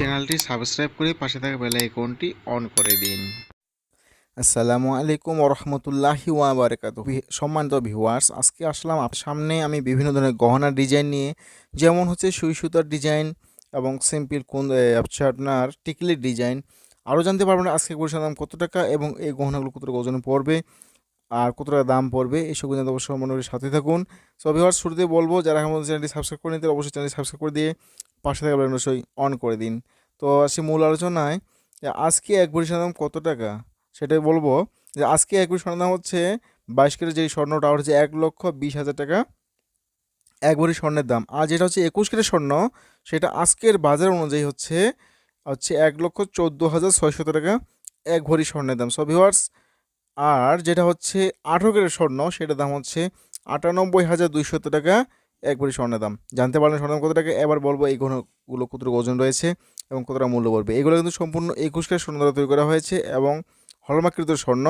চ্যানেলটি সাবস্ক্রাইব করে পাশে থাকা বেল আইকনটি অন করে দিন। আসসালামু আলাইকুম রহমতুল্লাহি ওয়াবারকাত সম্মানিত ভিউয়ার্স, আজকে আসলাম সামনে আমি বিভিন্ন ধরনের গহনার ডিজাইন নিয়ে। যেমন হচ্ছে সুই সুতার ডিজাইন এবং সিম্পল কোন আপনার টিকলির ডিজাইন। আরও জানতে পারবেন আজকে পরিষেবার দাম কত টাকা এবং এই গহনাগুলো কত টাকা ওজন পড়বে আর কত টাকা দাম পড়বে এইসব জানতে অবশ্যই মনে সাথে থাকুন। সো ভিউয়ার্স শুরুতে বলব, যারা আমাদের চ্যানেলটি সাবস্ক্রাইব করে নিতে অবশ্যই চ্যানেলটি সাবস্ক্রাইব করে দিয়ে পাশে থাকা বেল অবশ্যই অন করে দিন। তো আসি মূল আলোচনায় যে আজকে এক পরিষেবার দাম কত টাকা? সেটাই বলব যে আজকে এক ভরি স্বর্ণের দাম হচ্ছে বাইশ কেজি যেই স্বর্ণটা হচ্ছে এক লক্ষ বিশ হাজার টাকা এক ভরি স্বর্ণের দাম। আর যেটা হচ্ছে একুশ কেজি স্বর্ণ, সেটা আজকের বাজার অনুযায়ী হচ্ছে হচ্ছে এক লক্ষ চোদ্দ হাজার ছয়শত টাকা এক ভরি স্বর্ণের দাম। সো ভিওয়ার্স আর যেটা হচ্ছে আঠেরো কেজি স্বর্ণ, সেটার দাম হচ্ছে আটানব্বই হাজার দুইশত টাকা এক ভরি স্বর্ণের দাম। জানতে পারলেন স্বর্ণ দাম কত টাকা এবার বলব, এই গহনাগুলো কতটুকু ওজন রয়েছে এবং কতটা মূল্য পড়বে। এগুলো কিন্তু সম্পূর্ণ একুশ কেজি স্বর্ণ দ্বারা তৈরি করা হয়েছে এবং হলমাকৃত স্বর্ণ।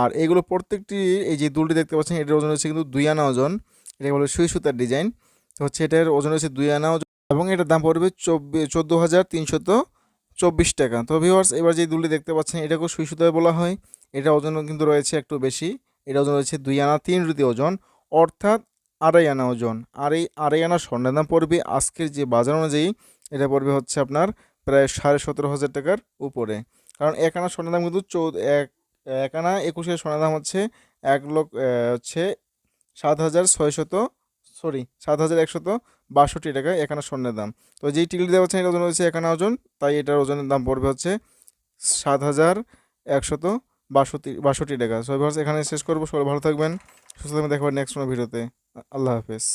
আর এগুলো প্রত্যেকটি এই যে দুলটি দেখতে পাচ্ছেন, এটার ওজন হচ্ছে কিন্তু দুই আনা ওজন। এটা বলে সুই সুতার ডিজাইন। তো হচ্ছে এটার ওজন হচ্ছে দুই আনা ওজন এবং এটার দাম পড়বে চব্বিশ চোদ্দ হাজার চব্বিশ টাকা। তো ভিওয়ার্স এবার যে দুলটি দেখতে পাচ্ছেন, এটাকেও সুই সুতায় বলা হয়। এটা ওজন কিন্তু রয়েছে একটু বেশি। এটা ওজন রয়েছে দুই আনা তিন রুতি ওজন। অর্থাৎ আড়াই আনা ওজন। আর এই আড়াই আনা স্বর্ণের দাম পড়বে আজকের যে বাজার অনুযায়ী, এটা পড়বে হচ্ছে আপনার প্রায় সাড়ে সতেরো হাজার টাকার উপরে। কারণ এক আনা স্বর্ণের দাম কিন্তু চৌ, এক এক আনা একুশের স্বর্ণের দাম হচ্ছে এক লক্ষ হচ্ছে সাত হাজার ছয়শত, সরি, সাত হাজার একশত বাষট্টি টাকা এক আনা স্বর্ণের দাম তো যেই টিকিট দেওয়া হচ্ছে, এটা ওজন হচ্ছে এক আনা ওজন, তাই এটার ওজনের দাম পড়বে হচ্ছে সাত হাজার একশত বাষট্টি বাষট্টি টাকা। সবাই এখানে শেষ করব। সবাই ভালো থাকবেন, সুস্থ থাকবেন। দেখা হবে নেক্সট কোনো ভিডিওতে। আল্লাহ হাফেজ।